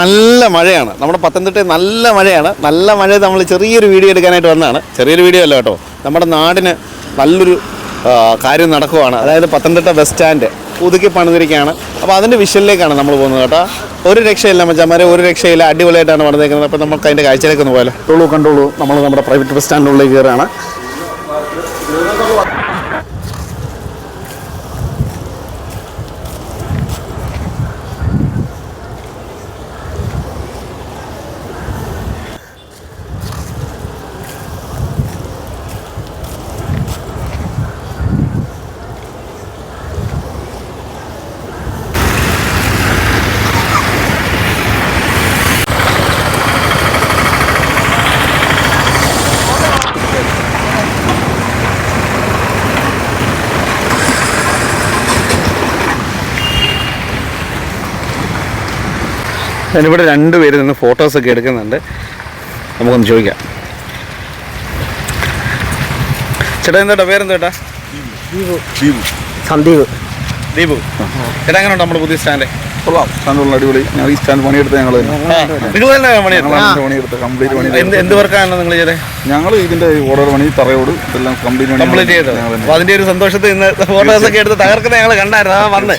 നല്ല മഴയാണ്. നമ്മുടെ പത്തനംതിട്ട നല്ല മഴയാണ്. നല്ല മഴ നമ്മൾ ചെറിയൊരു വീഡിയോ എടുക്കാനായിട്ട് വന്നതാണ്. ചെറിയൊരു വീഡിയോ അല്ല കേട്ടോ. നമ്മുടെ നാടിന് നല്ലൊരു കാര്യം നടക്കുവാണ്. അതായത് പത്തനംതിട്ട ബസ് സ്റ്റാൻഡ് പുതുക്കി പണിതിരിക്കുകയാണ്. അപ്പോൾ അതിന്റെ വിഷയിലേക്കാണ് നമ്മൾ പോകുന്നത് കേട്ടോ. ഒരു രക്ഷയില്ല മച്ചാമാരെ ഒരു രക്ഷയില്ല. അടിപൊളിയായിട്ടാണ് പണിതേക്കുന്നത് അപ്പോൾ നമുക്ക് അതിന്റെ കാഴ്ചയിലേക്ക് ഒന്ന് പോയാലോ. കണ്ടോളൂ നമ്മൾ നമ്മുടെ പ്രൈവറ്റ് ബസ് സ്റ്റാൻഡിനുള്ളിൽ കയറുകയാണ്. ഞാനിവിടെ രണ്ടുപേര് നിന്ന് ഫോട്ടോസൊക്കെ എടുക്കുന്നുണ്ട്. നമുക്കൊന്ന് ചോദിക്കാം. ചേട്ടാ എന്തോട്ടാ പേരെന്താ ചേട്ടാ സന്ദീപ്. ദീപു. ചേട്ടാ എങ്ങനെയുണ്ട് നമ്മുടെ പുതിയ സ്റ്റാൻഡ്? കൊള്ളാം. സ്റ്റാൻഡുള്ള അടിപൊളി. ഞങ്ങൾ ഈ സ്റ്റാൻഡ് പണിയെടുത്ത ഞങ്ങൾ നിങ്ങൾ തന്നെ പണിയെടുത്ത? കംപ്ലീറ്റ് പണി എന്ത് വർക്കാണ് നിങ്ങൾ ചെയ്തത് ഞങ്ങൾ ഇതിന്റെ ഓർഡർ പണി തറയോട് ഇതെല്ലാം കംപ്ലീറ്റ് പണി കംപ്ലീറ്റ് ചെയ്തത്. അതിന്റെ ഒരു സന്തോഷത്തിൽ ഇന്ന് ഫോട്ടോസ് ഒക്കെ എടുത്ത് തകർക്കുന്ന ഞങ്ങൾ കണ്ടായിരുന്നു. ആ വന്ന്.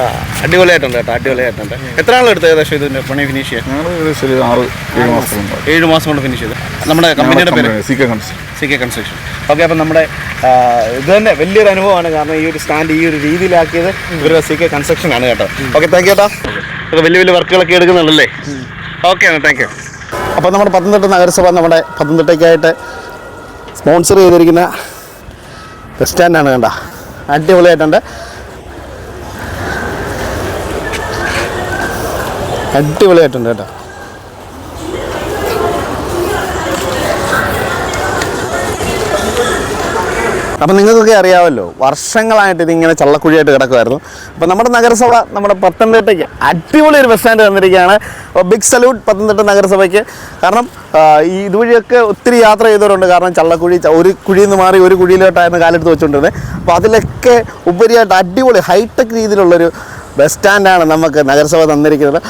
ആ അടിപൊളിയായിട്ടുണ്ട് കേട്ടോ അടിപൊളിയായിട്ടുണ്ട്. എത്ര ആളെടുത്ത് ഏകദേശം ഇതിന്റെ പണി ഫിനിഷ് ചെയ്യാൻ? ഞങ്ങൾ ഏകദേശം ഒരു ആറ് ഏഴ് മാസത്തിലുണ്ട് ഏഴ് മാസം കൊണ്ട് ഫിനിഷ് ചെയ്ത്. നമ്മുടെ കമ്പനിയുടെ പേര് C K cons C K construction okay അപ്പം നമ്മുടെ ഇത് തന്നെ വലിയൊരു അനുഭവമാണ് കാരണം ഈ ഒരു സ്റ്റാൻഡ് ഈ ഒരു രീതിയിലാക്കിയത് ഇവരുടെ സി കെ കൺസ്ട്രക്ഷൻ ആണ് കേട്ടോ. ഓക്കെ താങ്ക് യു കേട്ടോ വലിയ വലിയ വർക്കുകളൊക്കെ എടുക്കുന്നുണ്ടല്ലേ? ഓക്കെ താങ്ക് യു അപ്പോൾ നമ്മുടെ പത്തനംതിട്ട നഗരസഭ നമ്മുടെ പത്തനംതിട്ടയ്ക്കായിട്ട് സ്പോൺസർ ചെയ്തിരിക്കുന്ന ബസ് സ്റ്റാൻഡാണ് കണ്ട. അടിപൊളിയായിട്ടുണ്ട്. അടിപൊളിയായിട്ടുണ്ട് കേട്ടോ. അപ്പം നിങ്ങൾക്കൊക്കെ അറിയാമല്ലോ വർഷങ്ങളായിട്ട് ഇതിങ്ങനെ ചള്ളക്കുഴിയായിട്ട് കിടക്കുമായിരുന്നു അപ്പം നമ്മുടെ നഗരസഭ നമ്മുടെ പത്തനംതിട്ടയ്ക്ക് അടിപൊളി ഒരു ബസ് സ്റ്റാൻഡ് തന്നിരിക്കുകയാണ്. ബിഗ് സല്യൂട്ട് പത്തനംതിട്ട നഗരസഭയ്ക്ക്. കാരണം ഈ ഇതുവഴിയൊക്കെ ഒത്തിരി യാത്ര ചെയ്തവരുണ്ട്. കാരണം ചള്ളക്കുഴി ഒരു കുഴിയിൽ നിന്ന് മാറി ഒരു കുഴിയിലോട്ടായിരുന്നു കാലെടുത്ത് വെച്ചുകൊണ്ടിരുന്നത് അപ്പോൾ അതിലൊക്കെ ഉപരിയായിട്ട് അടിപൊളി ഹൈടെക് രീതിയിലുള്ളൊരു ബസ് സ്റ്റാൻഡാണ് നമുക്ക് നഗരസഭ തന്നിരിക്കുന്നത്.